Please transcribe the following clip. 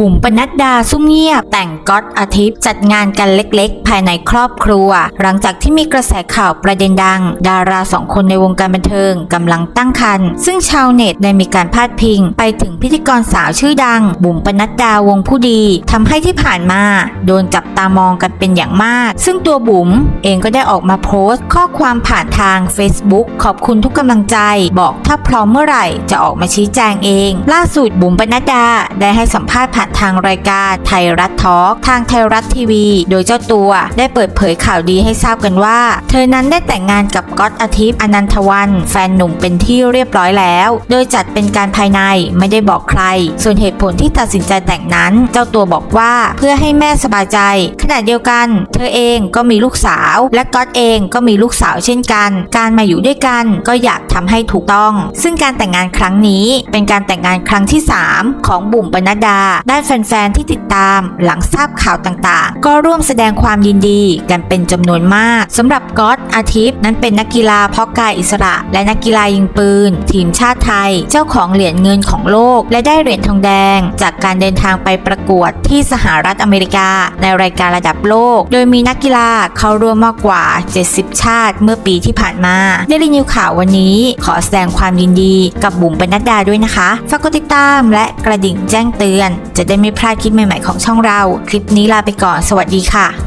บุ๋มปนัดดาซุ่มเงียบ แต่งก๊อตอาทิตย์จัดงานกันเล็กๆ ภายในครอบครัว หลังจากที่มีกระแสข่าวประเด็นดัง ดาราสองคนในวงการบันเทิงกำลังตั้งครรภ์ซึ่งชาวเน็ตได้มีการพาดพิง ไปถึงพิธีกรสาวชื่อดัง บุ๋มปนัดดาวงผู้ดีทำให้ที่ผ่านมาโดนจับตามองกันเป็นอย่างมาก ซึ่งตัวบุ๋มเองก็ได้ออกมาโพสต์ ข้อความผ่านทาง Facebook ขอบคุณทุกกำลังใจ บอกถ้าพร้อมเมื่อไหร่จะออกมาชี้แจงเอง ล่าสุดบุ๋มปนัดดาได้ให้สัมภาษณ์ผ่านทางรายการไทยรัฐทอล์กทางไทยรัฐทีวี โดยเจ้าตัวได้เปิดเผยข่าวดีให้ทราบกันว่า เธอนั้นได้แต่งงานกับก๊อตอาทิตย์อนันทวัน แฟนหนุ่มเป็นที่เรียบร้อยแล้ว โดยจัดเป็นการภายในไม่ได้บอกใคร ส่วนเหตุผลที่ตัดสินใจแต่งนั้น เจ้าตัวบอกว่าเพื่อให้แม่สบายใจ ขณะเดียวกัน เธอเองก็มีลูกสาว และก๊อตเองก็มีลูกสาวเช่นกัน การมาอยู่ด้วยกันก็อยากทำให้ถูกต้อง ซึ่งการแต่งงานครั้งนี้เป็นการแต่งงานครั้งที่ 3 ของบุ๋มปนัดดาได้แฟนๆ ที่ติดตามหลังทราบข่าวต่างๆ ก็ร่วมแสดงความยินดีกันเป็นจำนวนมากสำหรับก๊อตอาทิตย์นั้นเป็นนักกีฬาเพาะกายอิสระ และนักกีฬายิงปืน ทีมชาติไทย เจ้าของเหรียญเงินของโลก และได้เหรียญทองแดง จากการเดินทางไปประกวดที่สหรัฐอเมริกา ในรายการระดับโลก โดยมีนักกีฬาเข้าร่วมมากกว่า 70 ชาติ เมื่อปีที่ผ่านมาไดรีนิวข่าววันนี้ขอแสดงความยินดีกับบุ๋มปนัดดาด้วยนะคะฝากกดติดตามและกระดิ่งแจ้งเตือนจะได้ไม่พลาดคลิปใหม่ๆของช่องเรา คลิปนี้ลาไปก่อน สวัสดีค่ะ